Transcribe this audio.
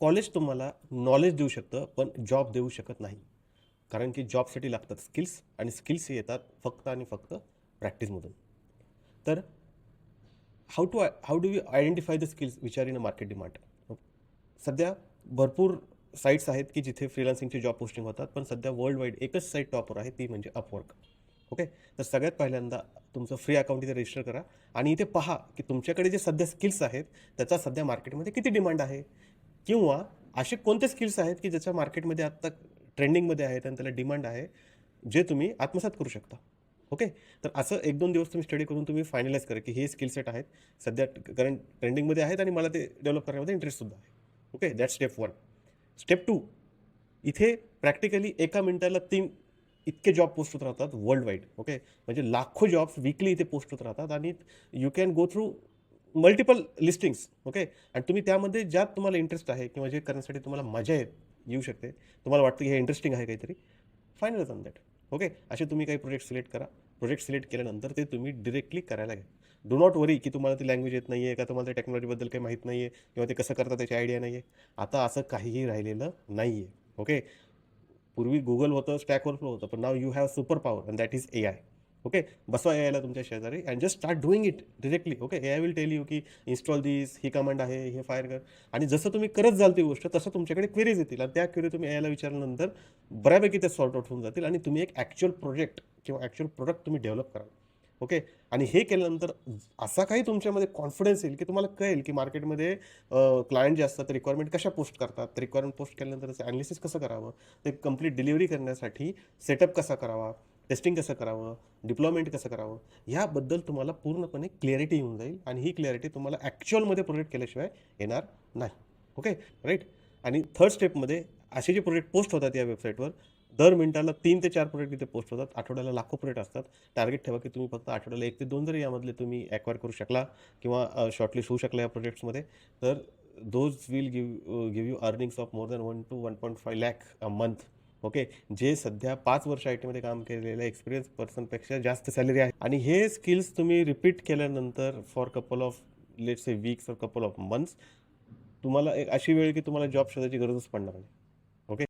College तुम्हाला knowledge देऊ शकतं पण जॉब देऊ शकत नाही. कारण की जॉबसाठी लागतात स्किल्स आणि स्किल्स हे येतात फक्त आणि फक्त प्रॅक्टिसमधून तर how to how do you identify the skills विचार इन अ मार्केट डिमांड सध्या भरपूर साईट्स आहेत की जिथे फ्रीलान्सिंगचे जॉब पोस्टिंग होतात पण सध्या वर्ल्ड वाईड एकच साईट टॉपवर आहे ती म्हणजे अपवर्क ओके तर सगळ्यात पहिल्यांदा तुमचं फ्री अकाउंट इथे रजिस्टर करा आणि इथे पहा की तुमच्याकडे जे सध्या स्किल्स आहेत त्याचा सध्या मार्केटमध्ये किती डिमांड आहे? किंवा असे कोणते स्किल्स आहेत की ज्याच्या मार्केटमध्ये आत्ता ट्रेंडिंगमध्ये आहेत आणि त्याला डिमांड आहे जे तुम्ही आत्मसात करू शकता. ओके तर असं एक दोन दिवस तुम्ही स्टडी करून तुम्ही फायनलाइज करा की हे स्किल सेट आहेत. सध्या करंट ट्रेंडिंगमध्ये आहेत आणि मला ते डेव्हलप करण्यामध्ये इंटरेस्टसुद्धा आहे. Okay that step one step two इथे प्रॅक्टिकली एका मिनिटाला तीन इतके जॉब पोस्ट होत राहतात वर्ल्ड वाईड ओके म्हणजे लाखो जॉब्स विकली इथे पोस्ट होत राहतात आणि you can go through multiple listings okay आणि तुम्ही त्यामध्ये ज्यात तुम्हाला इंटरेस्ट आहे किंवा जे करण्यासाठी तुम्हाला मजा येत येऊ शकते तुम्हाला वाटतं की हे इंटरेस्टिंग आहे काहीतरी फायनल ऑन दॅट ओके असे तुम्ही काही प्रोजेक्ट सिलेक्ट करा. प्रोजेक्ट सिलेक्ट केल्यानंतर ते तुम्ही डिरेक्टली करायला घ्या. डो नॉट वरी की तुम्हाला ती लँग्वेज येत नाही आहे का तुम्हाला त्या टेक्नॉलॉजीबद्दल काही माहीत नाही आहे किंवा ते कसं करतात त्याची आयडिया नाही आहे आता असं काहीही राहिलेलं नाही आहे ओके पूर्वी गुगल होतं स्टॅक ओव्हरफ्लो होतं पण नाव you have super power and that is A I okay बसवा ए आयला तुमच्या शेजारी and just start doing it directly okay A I will tell you की इन्स्टॉल दिस ही कमांड आहे हे फायर कर. आणि जसं तुम्ही करत जाल ती गोष्ट तसं तुमच्याकडे क्वेरीज येतील. आणि त्या क्वेरी तुम्ही ए आयला विचारल्यानंतर बऱ्यापैकी ते सॉर्ट आउट होऊन जातील आणि तुम्ही एक ॲक्च्युअल प्रोजेक्ट किंवा ॲक्च्युअल प्रोडक्ट तुम्ही डेव्हलप कराल. ओके आणि हे केल्यानंतर असा काही तुमच्यामध्ये कॉन्फिडन्स येईल की तुम्हाला कळेल की मार्केटमध्ये क्लायंट जे असतात रिक्वायरमेंट कशा पोस्ट करतात? रिक्वायरमेंट पोस्ट केल्यानंतर त्याचं ॲनालिसिस कसं करावं? ते कंप्लीट डिलिव्हरी करण्यासाठी सेटअप कसा करावा? टेस्टिंग कसं करावं? डिप्लॉयमेंट कसं करावं? ह्याबद्दल तुम्हाला पूर्णपणे क्लॅरिटी येऊन जाईल आणि ही क्लॅरिटी तुम्हाला ॲक्च्युअलमध्ये प्रोजेक्ट केल्याशिवाय येणार नाही. ओके राईट आणि थर्ड स्टेपमध्ये असे जे प्रोजेक्ट पोस्ट होतात या वेबसाईटवर दर मिनिटाला तीन ते चार प्रोजेक्ट इथे पोस्ट होतात. आठवड्याला लाखो प्रोजेक्ट असतात. टार्गेट ठेवा की तुम्ही फक्त आठवड्याला एक ते दोन जरी यामधले तुम्ही ॲक्वायर करू शकला किंवा शॉर्टलिस्ट होऊ शकला या प्रोजेक्ट्समध्ये तर those will give give you earnings of more than one two one point five lakh a month okay? जे सध्या पाच वर्ष आय टीमध्ये काम केलेल्या एक्सपिरियन्स पर्सनपेक्षा जास्त सॅलरी आहे. आणि हे स्किल्स तुम्ही रिपीट केल्यानंतर for couple of let's a weeks for couple of months तुम्हाला एक अशी वेळ की तुम्हाला जॉब शोधायची गरजच पडणार नाही.